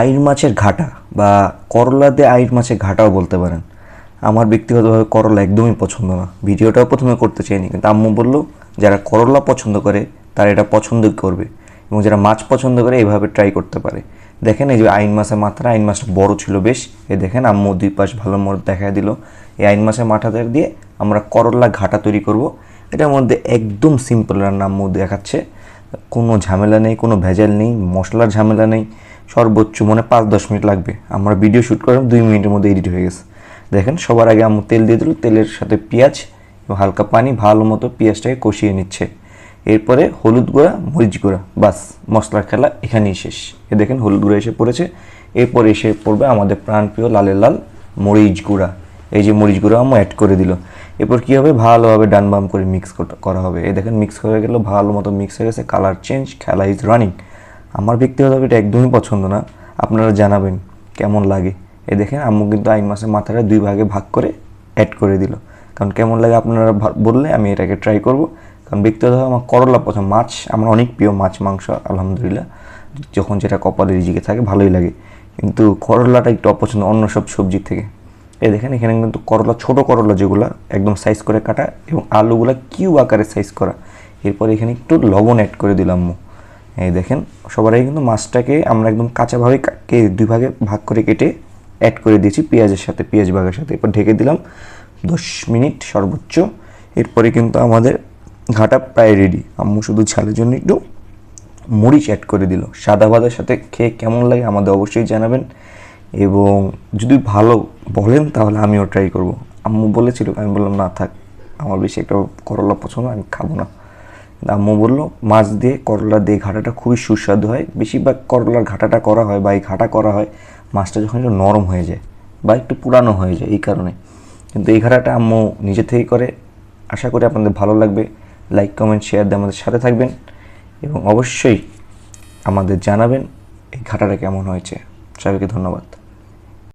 আইর মাছের ঘাটা বা করলা দিয়ে আইর মাছের ঘাটাও বলতে পারেন। আমার ব্যক্তিগতভাবে করলা একদমই পছন্দ না। ভিডিওটাও প্রথমে করতে চাইনি, কিন্তু আম্মু বলল, যারা করলা পছন্দ করে, তারা এটা পছন্দ করবে এবং যারা মাছ পছন্দ করে এইভাবে ট্রাই করতে পারে। দেখেন, এই যে আইন মাছের মাথাটা আইন মাছটা বড় ছিল বেশ। এই দেখেন, আম্মু দুই পাশ ভালো মতো দেখা দিল। এই আইন মাছের মাথাটা দিয়ে আমরা করলা ঘাটা তৈরি করব। এটার মধ্যে একদম সিম্পল রান্না আম্মু দেখাচ্ছে। কোনো ঝামেলা নেই, কোনো ভেজাল নেই, মশলার ঝামেলা নেই। সর্বোচ্চ মনে পাঁচ দশ মিনিট লাগবে। আমরা ভিডিও শ্যুট করলাম, দুই মিনিটের মধ্যে এডিট হয়ে গেছে। দেখেন, সবার আগে আম্মু তেল দিয়ে দিল, তেলের সাথে পেঁয়াজ এবং হালকা পানি, ভালো মতো পেঁয়াজটাকে কষিয়ে নিচ্ছে। এরপরে হলুদ গুঁড়া, মরিচ গুঁড়া, বাস, মশলার খেলা এখানেই শেষ। এ দেখেন, হলুদ গুঁড়া এসে পড়েছে। এরপর এসে পড়বে আমাদের প্রাণপ্রিয় লালের লাল মরিচ গুঁড়া। এই যে মরিচ গুঁড়ো আম্মু অ্যাড করে দিল। এরপর কী হবে? ভালোভাবে ডান বাম করে মিক্স করা হবে। এই দেখেন মিক্স হয়ে গেল, ভালো মতো মিক্স হয়ে গেছে কালার চেঞ্জ খেলা ইজ রানিং আমার ব্যক্তিগতভাবে এটা একদমই পছন্দ না। আপনারা জানাবেন কেমন লাগে। এ দেখেন, আম্মু কিন্তু আইন মাসের মাথাটা দুই ভাগে ভাগ করে অ্যাড করে দিল। কারণ কেমন লাগে আপনারা বললে আমি এটাকে ট্রাই করব। কারণ ব্যক্তিগতভাবে আমার করলা পছন্দ। মাছ, আমার অনেক প্রিয় মাছ, মাংস, আলহামদুলিল্লাহ। যখন যেটা কপালে রিজিকে থাকে, ভালোই লাগে। কিন্তু করলাটা একটু অপছন্দ অন্য সব সবজির থেকে। এ দেখেন, এখানে কিন্তু করলা, ছোট করলা যেগুলো একদম সাইজ করে কাটা এবং আলুগুলো কিউ আকারে সাইজ করা। এরপর এখানে একটু লবণ অ্যাড করে দিলাম আম্মু। এই দেখেন সবার আগে কিন্তু মাছটাকে আমরা একদম কাঁচাভাবে দুই ভাগে ভাগ করে কেটে অ্যাড করে দিয়েছি পেঁয়াজের সাথে, পেঁয়াজ ভাগের সাথে। এরপর ঢেকে দিলাম দশ মিনিট সর্বোচ্চ। এরপরে কিন্তু আমাদের ঘাটা প্রায় রেডি আম্মু শুধু ঝালের জন্য একটু মরিচ অ্যাড করে দিল। সাদা ভাতের সাথে খেয়ে কেমন লাগে আমাদের অবশ্যই জানাবেন। এবং যদি ভালো বলেন তাহলে আমিও ট্রাই করব। আম্মু বলেছিল, আমি বললাম, না থাক, আমার বেশি একটা করলা পছন্দ, আমি খাব না। আম্মু বলল, মাছ দিয়ে করলা দিয়ে ঘাটাটা খুবই সুস্বাদু হয়। বেশিরভাগ করলার ঘাটাটা করা হয় বা এই ঘাটা করা হয়, মাছটা যখন একটু নরম হয়ে যায় বা একটু পুরানো হয়ে যায় এই কারণে। কিন্তু এই ঘাটাটা আম্মু নিজে থেকেই করে। আশা করি আপনাদের ভালো লাগবে। লাইক কমেন্ট শেয়ার দিয়ে আমাদের সাথে থাকবেন এবং অবশ্যই আমাদের জানাবেন এই ঘাটাটা কেমন হয়েছে। সবাইকে ধন্যবাদ।